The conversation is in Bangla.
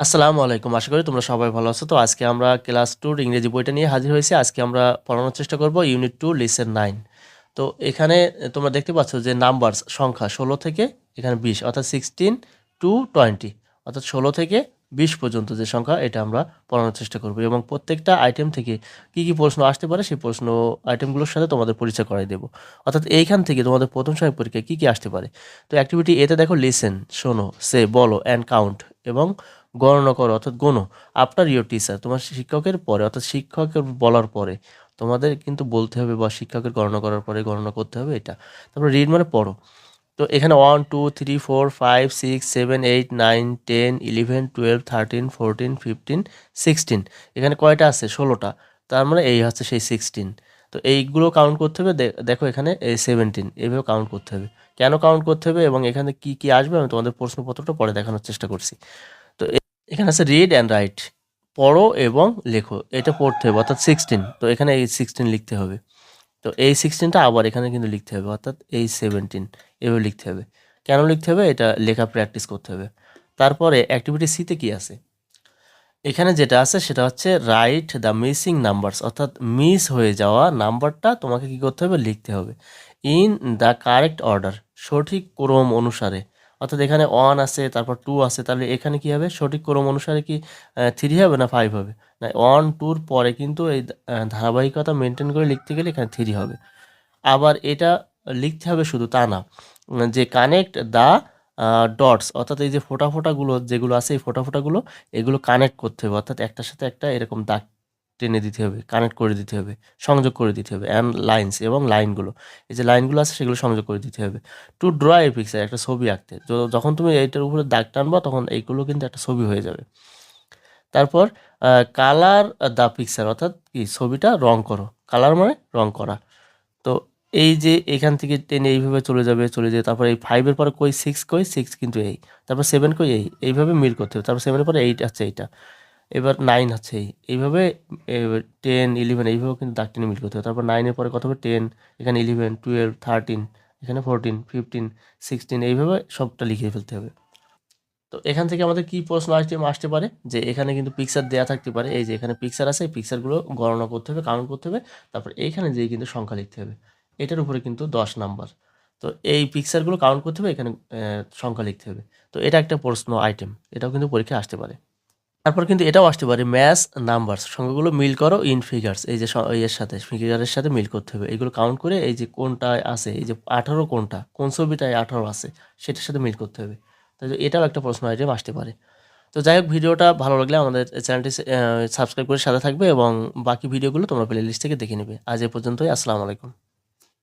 আসসালামু আলাইকুম। আশা করি তোমরা সবাই ভালো আছো। তো আজকে আমরা ক্লাস টুর ইংরেজি বইটা নিয়ে হাজির হয়েছি। আজকে আমরা পড়ানোর চেষ্টা করব ইউনিট 2 লেসন 9। তো এখানে তোমরা দেখতে পাচ্ছ যে নাম্বারস সংখ্যা 16 থেকে এখানে 20 অর্থাৎ 16 টু 20 অর্থাৎ 16 থেকে 20 পর্যন্ত যে সংখ্যা এটা আমরা পড়ানোর চেষ্টা করব এবং প্রত্যেকটা আইটেম থেকে কি, কি প্রশ্ন আসতে পারে সেই প্রশ্ন আইটেমগুলোর সাথে তোমাদের পরিচয় করাই দেব। অর্থাৎ এইখান থেকে তোমাদের প্রথম সময় পরীক্ষায় কী কী আসতে পারে। তো অ্যাক্টিভিটি এতে দেখো লিসেন, শোনো, সে, বলো অ্যান্ড কাউন্ট এবং গণনা করো, অর্থাৎ গোনো আফটার ইয়োর টিচার, তোমার শিক্ষকের পরে, অর্থাৎ শিক্ষকের বলার পরে, তোমাদের কিন্তু বলতে হবে বা শিক্ষকের গণনা করার পরে গণনা করতে হবে এটা। তারপর রিড মানে পড়ো। তো এখানে one two three four five six seven eight nine ten eleven twelve thirteen fourteen fifteen sixteen এখানে কয়টা আছে? ষোলোটা। তার মানে এই হচ্ছে সেই সিক্সটিন তো এইগুলো কাউন্ট করতে হবে। দেখো এখানে এই সেভেন্টিন এইভাবে কাউন্ট করতে হবে। কেন কাউন্ট করতে হবে এবং এখানে কি কি আসবে? আমি তোমাদের প্রশ্নপত্রটা পরে দেখানোর চেষ্টা করছি। এখানে আছে রিড অ্যান্ড রাইট পড়ো এবং লেখো। এটা পড়তে হবে, অর্থাৎ সিক্সটিন তো এখানে এই সিক্সটিন লিখতে হবে। তো এই সিক্সটিনটা আবার এখানে কিন্তু লিখতে হবে, অর্থাৎ এই সেভেন্টিন এভাবে লিখতে হবে। কেন লিখতে হবে? এটা লেখা প্র্যাকটিস করতে হবে। তারপরে অ্যাক্টিভিটি সিতে কি আছে? এখানে যেটা আছে সেটা হচ্ছে রাইট দ্য মিসিং নাম্বারস অর্থাৎ মিস হয়ে যাওয়া নাম্বারটা তোমাকে কি করতে হবে? লিখতে হবে। ইন দ্য কারেক্ট অর্ডার সঠিক ক্রম অনুসারে। অর্থাৎ এখানে ওয়ান আছে, তারপর টু আছে, তাহলে এখানে কি হবে? সঠিক ক্রম অনুসারে কি থ্রি হবে না ফাইভ হবে? না ওয়ান টুর পরে কিন্তু এই ধারাবাহিকতা মেনটেন করে লিখতে গেলে এখানে থ্রি হবে। আবার এটা লিখতে হবে শুধু তা না যে কানেক্ট দ্য ডটস অর্থাৎ এই যে ফোটা ফোটাগুলো যেগুলো আছে, এই ফোটা ফোটাগুলো, এগুলো কানেক্ট করতে হবে। অর্থাৎ একটার সাথে একটা এরকম দাগ টেনে দিতে হবে কানেক্ট করে দিতে হবে, সংযোগ করে দিতে হবে অ্যান্ড লাইন্স এবং লাইনগুলো এই যে লাইনগুলো আছে, সেগুলো সংযোগ করে দিতে হবে। টু ড্র এ পিকচার একটা ছবি আঁকতে। যখন তুমি এইটার উপরে দাগ টানবা, তখন এইগুলো কিন্তু একটা ছবি হয়ে যাবে। তারপর কালার দ্য পিকচার অর্থাৎ কি? ছবিটা রং করো। কালার মানে রং করা। তো এই যে এখান থেকে টেনে এইভাবে চলে যাবে চলে যাবে তারপর এই ফাইভের পরে কই? সিক্স কই? সিক্স কিন্তু এই। তারপর সেভেন কই? এই। এইভাবে মিল করতে হবে। তারপর সেভেনের পরে এইট আছে এইটা। এবার নাইন আছে। এইভাবে টেন ইলেভেন এইভাবে কিন্তু দাগ টেনে মিল করতে হবে তারপর নাইনের পরে কত হবে? টেন এখানে ইলেভেন টুয়েলভ থার্টিন এখানে ফোরটিন ফিফটিন সিক্সটিন এইভাবে সবটা লিখে ফেলতে হবে। তো এখান থেকে আমাদের কি প্রশ্ন আসতে আসতে পারে? যে এখানে কিন্তু পিকচার দেওয়া থাকতে পারে। এই যে এখানে পিকচার আছে, এই পিকচারগুলো গণনা করতে হবে কাউন্ট করতে হবে। তারপর এইখানে যেয়ে কিন্তু সংখ্যা লিখতে হবে। এটার উপরে কিন্তু দশ নাম্বার তো এই পিকচারগুলো কাউন্ট করতে হবে, এখানে সংখ্যা লিখতে হবে। তো এটা একটা প্রশ্ন আইটেম এটাও কিন্তু পরীক্ষায় আসতে পারে। তারপর কিন্তু এটাও আসতে পারে ম্যাথস নাম্বারস সংখ্যাগুলো মিল করো ইন ফিগার্স এই যে এর সাথে ফিগারের সাথে মিল করতে হবে। এগুলো কাউন্ট করে এই যে কোনটায় আছে, এই যে আঠারো কোনটা, কোন ছবিটায় আঠারো আছে, সেটার সাথে মিল করতে হবে। তো এটাও একটা প্রশ্ন আইটেম আসতে পারে। তো যাই হোক, ভিডিওটা ভালো লাগলে আমাদের চ্যানেলটি সাবস্ক্রাইব করে সাথে থাকবে এবং বাকি ভিডিওগুলো তোমরা প্লে লিস্ট থেকে দেখে নেবে। আজ এ পর্যন্তই, আসসালামু আলাইকুম।